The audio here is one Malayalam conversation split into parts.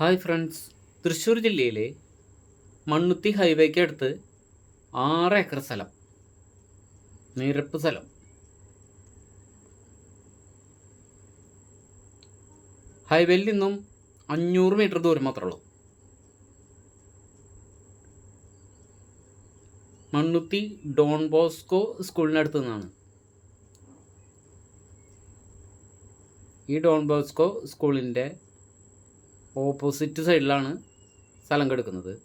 Hi friends. തൃശ്ശൂർ ജില്ലയിലെ മണ്ണുത്തി ഹൈവേക്ക് അടുത്ത് ആറ് ഏക്കർ സ്ഥലം. നിരപ്പ് സ്ഥലം. ഹൈവേയിൽ നിന്നും അഞ്ഞൂറ് മീറ്റർ ദൂരം മാത്രമേ ഉള്ളൂ. മണ്ണുത്തി ഡോൺ ബോസ്കോ സ്കൂളിനടുത്ത് നിന്നാണ്. ഈ ഡോൺ ബോസ്കോ സ്കൂളിന്റെ ഓപ്പോസിറ്റ് സൈഡിലാണ് സ്ഥലം കിടക്കുന്നത്.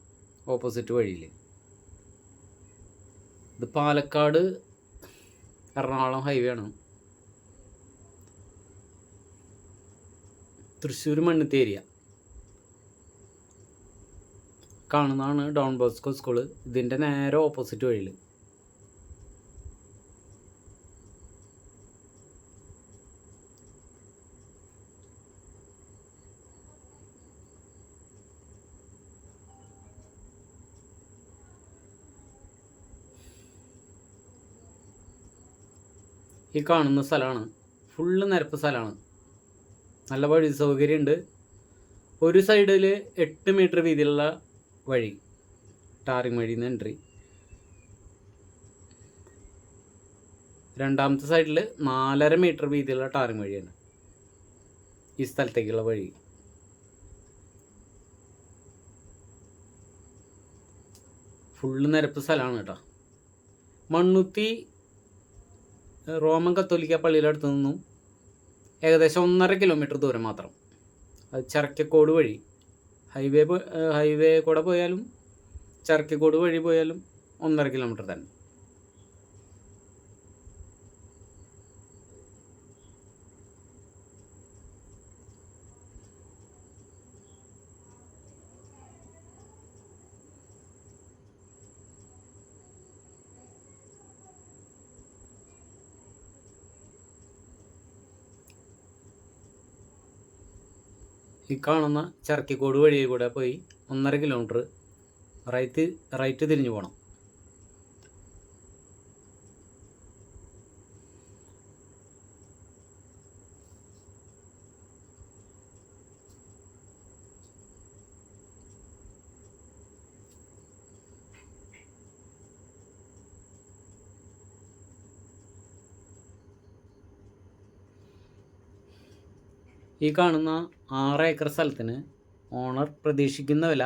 ഓപ്പോസിറ്റ് വഴിയിൽ ഇത് പാലക്കാട് എറണാകുളം ഹൈവേ ആണ്. തൃശ്ശൂർ മണ്ണത്തെ ഏരിയ കാണുന്നതാണ് ഡോൺ ബോസ്കോ സ്കൂൾ. ഇതിന്റെ നേരെ ഓപ്പോസിറ്റ് വഴിയിൽ ഈ കാണുന്ന സ്ഥലമാണ്. ഫുള്ള് നിരപ്പ് സ്ഥലമാണ്. നല്ല വഴി സൗകര്യമുണ്ട്. ഒരു സൈഡിൽ എട്ട് മീറ്റർ വീതിയിലുള്ള വഴി ടാറിങ് വഴി നിന്ന് എൻട്രി. രണ്ടാമത്തെ സൈഡിൽ നാലര മീറ്റർ വീതിയുള്ള ടാറിങ് വഴിയാണ് ഈ സ്ഥലത്തേക്കുള്ള വഴി. ഫുള്ള് നിരപ്പ് സ്ഥലമാണ് കേട്ടോ. മണ്ണുത്തി റോമൻ കത്തോലിക്ക പള്ളിയുടെ അടുത്ത് നിന്നും ഏകദേശം ഒന്നര കിലോമീറ്റർ ദൂരം മാത്രം. അത് ചരക്കക്കോട് വഴി. ഹൈവേ ഹൈവേ കൂടെ പോയാലും ചരക്കക്കോട് വഴി പോയാലും ഒന്നര കിലോമീറ്റർ തന്നെ. ഈ കാണുന്ന ചർക്കിക്കോട് വഴി കൂടെ പോയി ഒന്നര കിലോമീറ്റർ റൈറ്റ് റൈറ്റ് തിരിഞ്ഞു പോകണം ഈ കാണുന്ന ആറ് ഏക്കർ സ്ഥലത്തിന് ഓണർ പ്രതീക്ഷിക്കുന്ന വില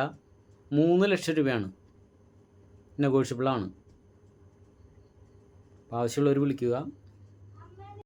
മൂന്ന് ലക്ഷം രൂപയാണ്. നെഗോഷ്യബിളാണ് ആവശ്യമുള്ളവർ വിളിക്കുക.